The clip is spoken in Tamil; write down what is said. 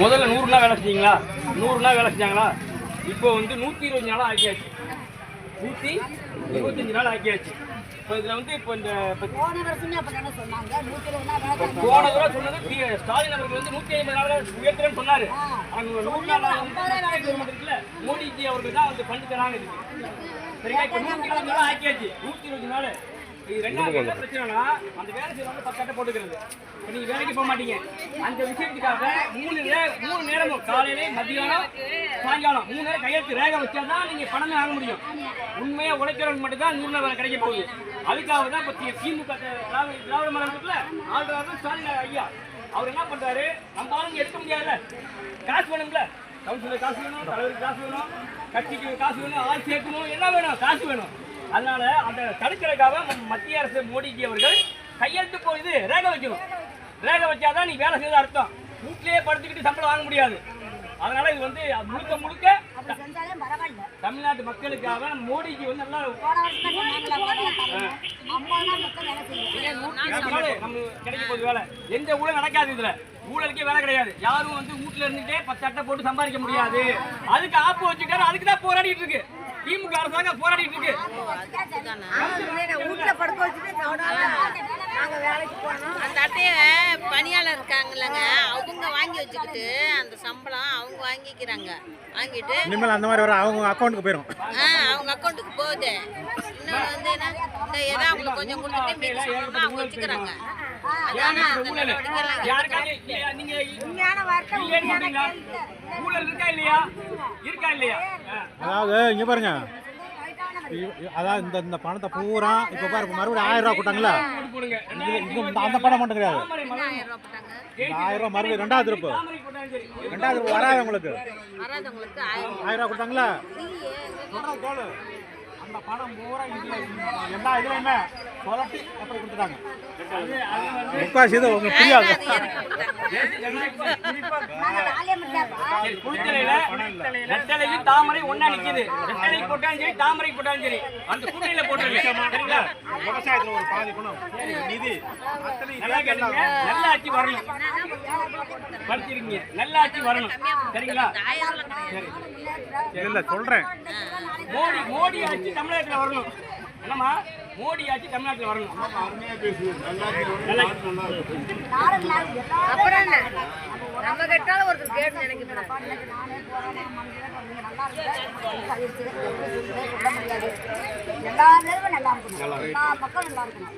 முதல்ல நூறு நாள் வேலை செஞ்சீங்களா? நூறு நாள் வேலை செஞ்சாங்களா? இப்போ வந்து நூற்றி இருபது நாளாக ஆக்கியாச்சு நூற்றி இருபத்தஞ்சு நாள் ஆக்கியாச்சு இப்போ இதில் வந்து இப்போ இந்த போன தடவை சொன்னது ஸ்டாலின் அவர்கள் வந்து நூற்றி ஐம்பது நாள் உயர்த்துறேன்னு சொன்னாரு. நூறு நாள் இருக்குல்ல? மோடிஜி அவர்கள் தான் வந்து பண்ணி தராங்க. இப்போ நூற்றி இருபது நாள் ஆக்கியாச்சு நூற்றி இருபது நாள். இது ரெண்டாவது என்ன பிரச்சனைனா அந்த வேலை செய்யறவங்க பத்து போட்டுக்கிறது. இப்போ நீங்க வேலைக்கு போக மாட்டீங்க. அந்த விஷயத்துக்காக மூணு நே மூணு நேரமும் காலையிலே மத்தியானம் சாயங்காலம் மூணு நேரம் கையெழுத்து ரேகை வச்சா தான் நீங்க பணமே வாங்க முடியும். உண்மையா உழைக்கிறவங்க மட்டும் தான் நூறு வேலை கிடைக்க போகுது. அதுக்காக தான் இப்போ திமுக திராவிட இருக்குல்ல ஆளுநர் ஸ்டாலின் ஐயா. அவர் என்ன பண்றாரு? நம்ம ஆளுங்க எடுக்க முடியாதுல்ல. காசு வேணும்ல. கவுன்சிலர் காசு வேணும் தலைவருக்கு காசு வேணும் கட்சிக்கு காசு வேணும் ஆள் சேர்க்கணும் என்ன வேணும்? காசு வேணும். அதனால அந்த தடுக்கிறதுக்காக மத்திய அரசு மோடிஜி அவர்கள் கையெழுத்து போகுது ரேகை வைக்கணும். ரேகை வச்சாதான் நீ வேலை செய்த அர்த்தம். வீட்லயே படுத்துக்கிட்டு சம்பளம் வாங்க முடியாது. அதனால இது வந்து முழுக்க முழுக்க தமிழ்நாட்டு மக்களுக்காக மோடிஜி வந்து நல்லா நம்ம கிடைக்க போகுது வேலை. எந்த ஊழல் நடக்காது இதுல. ஊழலுக்கே வேலை கிடையாது. யாரும் வந்து வீட்டுல இருந்துட்டே பத்து அட்டை போட்டு சம்பாதிக்க முடியாது. அதுக்கு ஆப்பு வச்சுட்டாரு அதுக்கு தான் போராடிட்டு இருக்கு. திமுக அரசாங்கம் போராடிட்டு இருக்கு. அந்த அட்டையை பணியாளர் இருக்காங்கல்லங்க அவங்க வாங்கி வச்சுக்கிட்டு அந்த சம்பளம் அவங்க வாங்கிக்கிறாங்க. வாங்கிட்டு இனிமேல் அந்த மாதிரி வர அவங்க அக்கௌண்ட்டுக்கு போயிடும் ஆ அவங்க அக்கௌண்ட்டுக்கு போகுது. இன்னொன்று வந்து என்ன இந்த ஏதோ அவங்களுக்கு கொஞ்சம் கொடுத்துட்டு அவங்க வச்சுக்கிறாங்க. அதாவது இங்கே பாருங்க. அதாவது இந்த இந்த பணத்தை பூரா இப்போ பாருங்க மறுபடியும் ஆயிரம் ரூபா போட்டாங்களா அந்த பணம் மட்டும் கிடையாது. ஆயிரம் ரூபா மறுபடியும் ரெண்டாவது திருப்பு. ரெண்டாவது திருப்பு வராது உங்களுக்கு. ஆயிரம் ரூபா கொடுத்தாங்களா. அந்த பணம் பூரா எல்லா இதுலையுமே. கொடுத்துட்டாங்க. முக்காசி புரியாது நெட்டலையும் தாமரை ஒண்ணா நிக்குது. நெட்டலை போட்டாலும் சரி தாமரை போட்டாலும் சரி. அந்த கூட்டணியில போட்டுருங்க. சரிங்களா? விவசாயத்துல ஒரு பாதி குணம். நிதி நல்லா கேளுங்க. நல்ல ஆட்சி வரணும். படிச்சிருக்கீங்க நல்ல ஆட்சி வரணும். சரிங்களா? இல்ல சொல்றேன். மோடி மோடி ஆட்சி தமிழகத்துல வரணும். என்னம்மா? மோடி ஆட்சி தமிழ்நாட்டுல வரணும். நம்ம கேட்டாலும் ஒருத்தர் கேட்டு நினைக்கிறேன் எல்லா நேரமும் நல்லா இருக்கணும். எல்லா பக்கம் நல்லா இருக்கணும்.